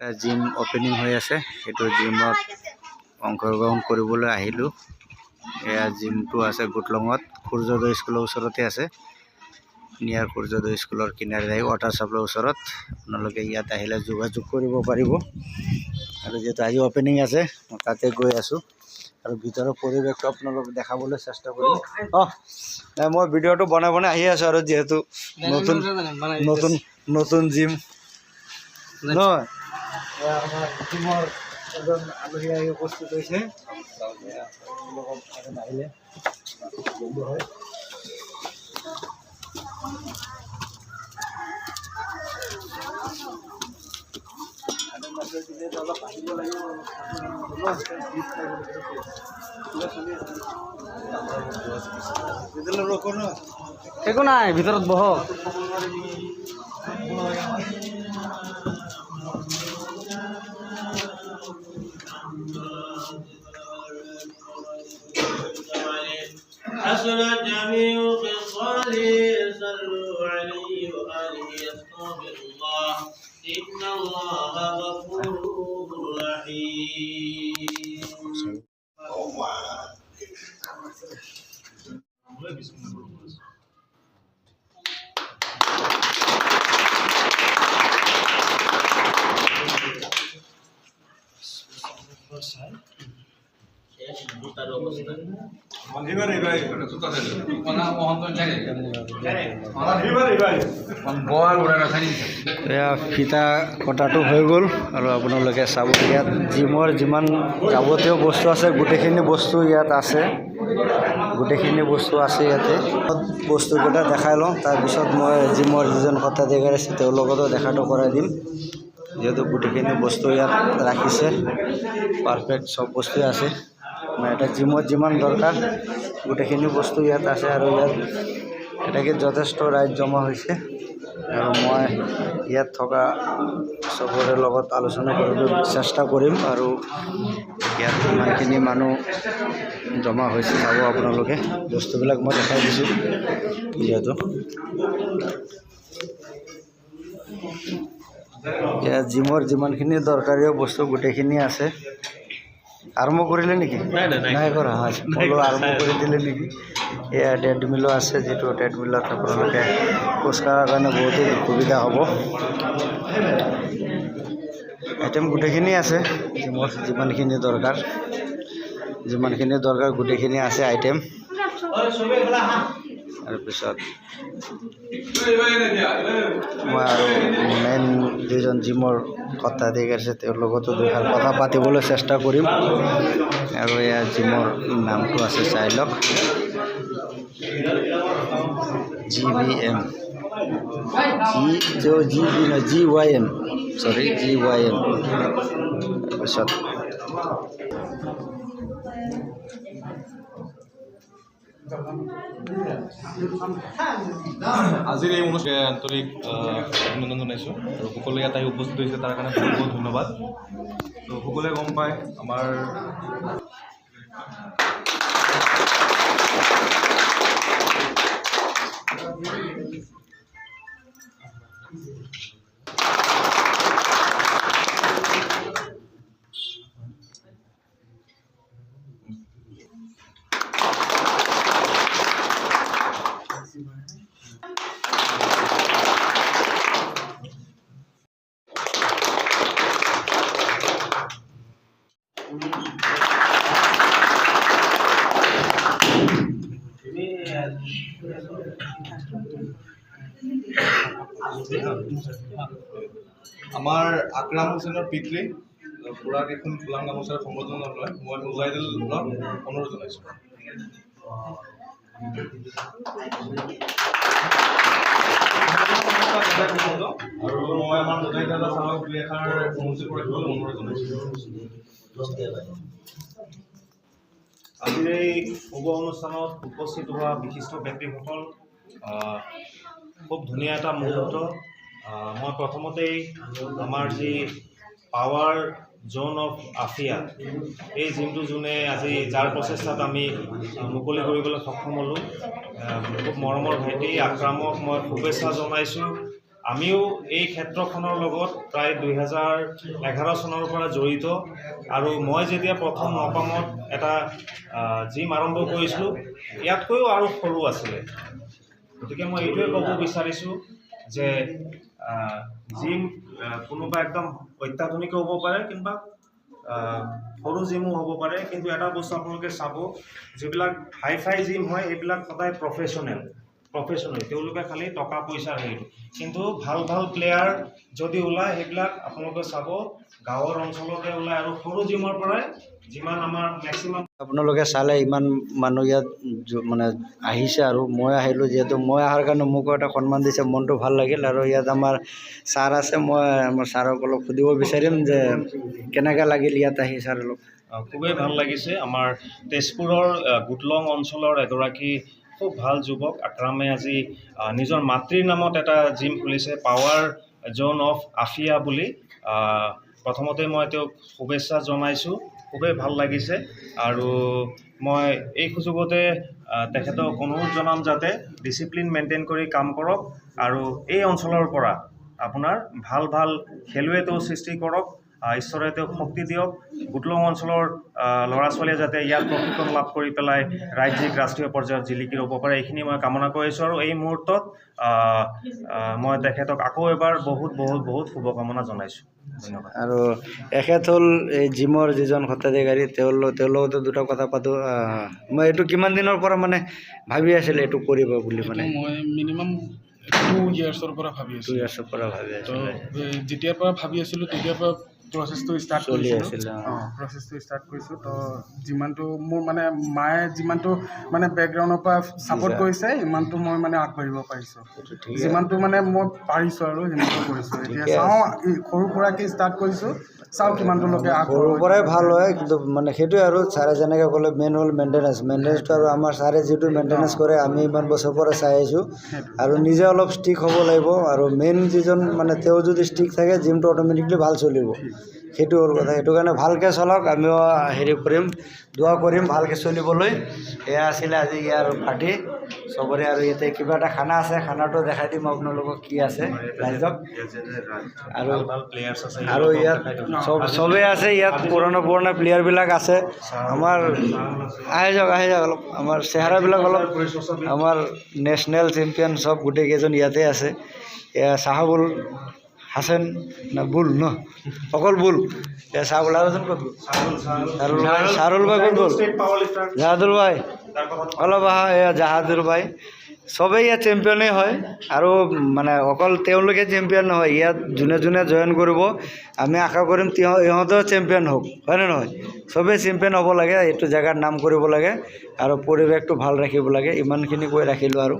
এটা gym opening হৈ আছে। সেইটো জিমত অংশগ্ৰহণ কৰিবলৈ আহিলোঁ। এয়া জিমটো আছে গুটলঙত। সূৰ্যোদয় স্কুলৰ ওচৰতে আছে। নিয়াৰ সূৰ্যোদয় স্কুলৰ কিনাৰে আহি ৱাটাৰ চাপ্লাইৰ ওচৰত। আপোনালোকে ইয়াত আহিলে যোগাযোগ কৰিব পাৰিব। আৰু যিহেতু আজি অপেনিং আছে, মই তাতে গৈ আছোঁ। আৰু ভিতৰৰ পৰিৱেশটো আপোনালোকক দেখাবলৈ চেষ্টা কৰিম। অঁ মই ভিডিঅ'টো বনাই বনাই আহি আছোঁ আৰু যিহেতু নতুন নতুন নতুন জিম নহয়। আমাৰ জিমৰ এজন আলহী আহি উপস্থিত হৈছে। আহিলে বন্ধু হয়। একো নাই ভিতৰত বহ। حسن جميع خصاله صلوا عليه وآله يستغفر الله إن الله غفور رحيم. ফিতা কটাটো হৈ গ'ল আৰু আপোনালোকে চাব ইয়াত জিমৰ যিমান যাৱতীয় বস্তু আছে, গোটেইখিনি বস্তু ইয়াত আছে। গোটেইখিনি বস্তু আছে ইয়াতে। বস্তুকেইটা দেখাই লওঁ। তাৰপিছত মই জিমৰ যিজন সত্ৰাধিকাৰ আছে, তেওঁৰ লগতো দেখাটো কৰাই দিম। যিহেতু গোটেইখিনি বস্তু ইয়াত ৰাখিছে পাৰফেক্ট চব বস্তুৱে আছে। মানে এটা জিমত যিমান দৰকাৰ গোটেইখিনি বস্তু ইয়াত আছে আৰু ইয়াত এটাকে যথেষ্ট ৰাইজ জমা হৈছে। আৰু মই ইয়াত থকা চবৰে লগত আলোচনা কৰিবলৈ চেষ্টা কৰিম আৰু ইয়াত ইমানখিনি মানুহ জমা হৈছে চাব আপোনালোকে। বস্তুবিলাক মই দেখাই দিছোঁ যিহেতু। ইয়াত জিমৰ যিমানখিনি দৰকাৰী বস্তু গোটেইখিনি আছে। আৰম্ভ কৰিলে নেকি? নাই কৰা বোলো আৰম্ভ কৰি। দিলে নেকি? এয়া ট্ৰেডমিলো আছে যিটো ট্ৰেডমিলত আপোনালোকে খোজ কঢ়াৰ কাৰণে বহুতেই সুবিধা হ'ব। আইটেম গোটেইখিনি আছে জিমৰ যিমানখিনি দৰকাৰ। যিমানখিনি দৰকাৰ গোটেইখিনি আছে আইটেম তাৰপিছত মই আৰু মেইন যিজন জিমৰ সত্ৰাধিকাৰ আছে তেওঁৰ লগতো দুষাৰ কথা পাতিবলৈ চেষ্টা কৰিম আৰু এয়া জিমৰ নামটো আছে চাই লওক G B M G G B নহয় জি ৱাই এম চৰি জি ৱাই এম তাৰপিছত আজিৰ এই অনুষ্ঠানে আন্তৰিক অভিনন্দন জনাইছোঁ। আৰু সকলোৱে ইয়াত আহি উপস্থিত হৈছে, তাৰ কাৰণে বহুত ধন্যবাদ। তো সকলোৱে গম পায় আমাৰ আমাৰ আকৰাম হুছেইনৰ পিতৃ পুৰা কেইখন ফুলাম গামোচাৰ সম্বৰ্ধনা লয় মই মুজাহিদুলক অনুৰোধ জনাইছোঁ আৰু মই আমাৰ মুজাহিদ দাদা চাহক দুই এষাৰ জনাইছোঁ আজিৰ এই শুভ অনুষ্ঠানত উপস্থিত হোৱা বিশিষ্ট ব্যক্তিসকল খুব ধুনীয়া এটা মুহূৰ্ত। মই প্ৰথমতেই আমাৰ যি পাৱাৰ জ'ন অফ আফিয়া। এই জিমটো যোনে আজি যাৰ প্ৰচেষ্টাত আমি মুকলি কৰিবলৈ সক্ষম হ'লোঁ। খুব মৰমৰ ভাইটি আক্ৰামক মই শুভেচ্ছা জনাইছোঁ। আমিও এই ক্ষেত্ৰখনৰ লগত প্ৰায় দুহেজাৰ এঘাৰ চনৰ পৰা জড়িত। আৰু মই যেতিয়া প্ৰথম নপামত এটা জিম আৰম্ভ কৰিছিলোঁ, ইয়াতকৈও আৰু সৰু আছিলে। গতিকে মই এইটোৱে ক'ব বিচাৰিছোঁ। যে জিম কোনোবা একদম অত্যাধুনিকো হ'ব পাৰে কিংবা সৰু জিমো হ'ব পাৰে। কিন্তু এটা বস্তু আপোনালোকে চাব, যিবিলাক হাই ফাই জিম হয় সেইবিলাক সদায় প্ৰফেশ্যনেল প্ৰফেশ্যনেল তেওঁলোকে খালি টকা পইচাৰ হেৰি কিন্তু ভালো ভালো প্লেয়াৰ যদি ওলায় সেইবিলাক আপোনালোকে চাব। গাঁৱৰ অঞ্চলতে ওলায় আৰু সৰু জিমৰ পৰাই যিমান আমাৰ মেক্সিমাম আপোনালোকে চালে ইমান মানুহ ইয়াত মানে আহিছে আৰু মই আহিলোঁ যিহেতু মই অহাৰ কাৰণে মোকো এটা সন্মান দিছে মনটো ভালো লাগিল আৰু ইয়াত আমাৰ ছাৰ আছে মই আমাৰ ছাৰক অলপ সুধিব বিচাৰিম যে কেনেকৈ লাগিল ইয়াত আহি ছাৰ অলপ। খুবেই ভালো লাগিছে। আমাৰ তেজপুৰৰ গুটলং অঞ্চলৰ এগৰাকী খুব ভালো যুৱক, আক্ৰামে আজি নিজৰ মাতৃৰ নামত এটা জিম খুলিছে পাৱাৰ জ'ন অফ আফিয়া বুলি। প্ৰথমতে মই তেওঁক শুভেচ্ছা জনাইছোঁ, খুবেই ভালো লাগিছে আৰু মই এই সুযোগতে তেখেতক অনুৰোধ জনাম যাতে ডিচিপ্লিন মেইনটেইন কৰি কাম কৰক আৰু এই অঞ্চলৰ পৰা আপোনাৰ ভালো ভালো খেলুৱৈ তেওঁ সৃষ্টি কৰক। ঈশ্বৰে তেওঁক শক্তি দিয়ক। গুটলং অঞ্চলৰ ল'ৰা ছোৱালীয়ে যাতে ইয়াত প্ৰশিক্ষণ লাভ কৰি পেলাই ৰাজ্যিক ৰাষ্ট্ৰীয় পৰ্যায়ত জিলিকি ল'ব পাৰে এইখিনি মই কামনা কৰিছোঁ আৰু এই মুহূৰ্তত মই তেখেতক আকৌ এবাৰ বহুত বহুত বহুত শুভকামনা জনাইছোঁ। ধন্যবাদ। আৰু এখেত হ'ল এই জিমৰ যিজন সত্ৰাধিকাৰী তেওঁৰ তেওঁৰ লগতো দুটা কথা পাতোঁ মই এইটো কিমান দিনৰ পৰা মানে ভাবি আছিলোঁ এইটো কৰিব বুলি মানে? মই মিনিমাম টু ইয়াৰ্ছৰ পৰা ভাবি টু আছোঁ ইয়াৰ্ছৰ পৰা ভাবি আছিলোঁ। যেতিয়াৰ পৰা ভাবি আছিলোঁ তেতিয়াৰ পৰা প্ৰচেছটো ষ্টাৰ্ট কৰিছিলোঁ। অঁ প্ৰচেছটো ষ্টাৰ্ট কৰিছোঁ। তো যিমানটো মোৰ মানে মায়ে যিমানটো মানে বেকগ্ৰাউণ্ডৰ পৰা ছাপোৰ্ট কৰিছে ইমানটো মই মানে আগবাঢ়িব পাৰিছোঁ। যিমানটো মানে মই পাৰিছোঁ আৰু সিমানটো কৰিছোঁ। এতিয়া চাওঁ সৰু সুৰাকৈ ষ্টাৰ্ট কৰিছোঁ। চাওঁ কিমানটোলৈকে সৰুৰ পৰাই ভালো হয় কিন্তু মানে সেইটোৱে আৰু ছাৰে যেনেকৈ ক'লে মেইন হ'ল মেইনটেনেঞ্চ মেইনটেনেঞ্চটো আৰু আমাৰ ছাৰে যিটো মেইনটেনেঞ্চ কৰে আমি ইমান বছৰৰ পৰা চাই আহিছোঁ আৰু নিজে অলপ ষ্টিক হ'ব লাগিব। আৰু মেইন যিজন মানে তেওঁ যদি ষ্টিক থাকে জিমটো অট'মেটিকলি ভালো চলিব। সেইটো কথা। সেইটো কাৰণে ভালকৈ চলক, আমিও হেৰি কৰিম, দোৱা কৰিম, ভালকৈ চলিবলৈ। এয়া আছিলে আজি ইয়াৰ পাৰ্টি। চবৰে আৰু ইয়াতে কিবা এটা খানা আছে, খানাটো দেখাই দিম আপোনালোকক কি আছে। ৰাইজক। আৰু আৰু ইয়াত চব চবেই আছে, ইয়াত পুৰণা পুৰণা প্লেয়াৰবিলাক আছে। আমাৰ আহি যাওক আহি যাওক অলপ। আমাৰ চেহেৰাবিলাক অলপ আমাৰ নেশ্যনেল চেম্পিয়ন চব গোটেইকেইজন ইয়াতে আছে। এয়া চাহাবুল হাছেন না বুল ন? অকল বুল চাহাবুল ক'ত? গ'ল ভাই চাৰুল ভাই জাহাদুল ভাই। অলপ আহা এয়া জাহাদুল ভাই। চবেই ইয়াত চেম্পিয়নেই হয়। আৰু মানে অকল তেওঁলোকে চেম্পিয়ন নহয় ইয়াত যোনে যোনে জইন কৰিব। আমি আশা কৰিম তেওঁ ইহঁতেও চেম্পিয়ন হওক হয়নে নহয়? চবেই চেম্পিয়ন হ'ব লাগে, এইটো জেগাত নাম কৰিব লাগে। আৰু পৰিৱেশটো ভালো ৰাখিব লাগে, ইমানখিনি কৈ ৰাখিলোঁ আৰু।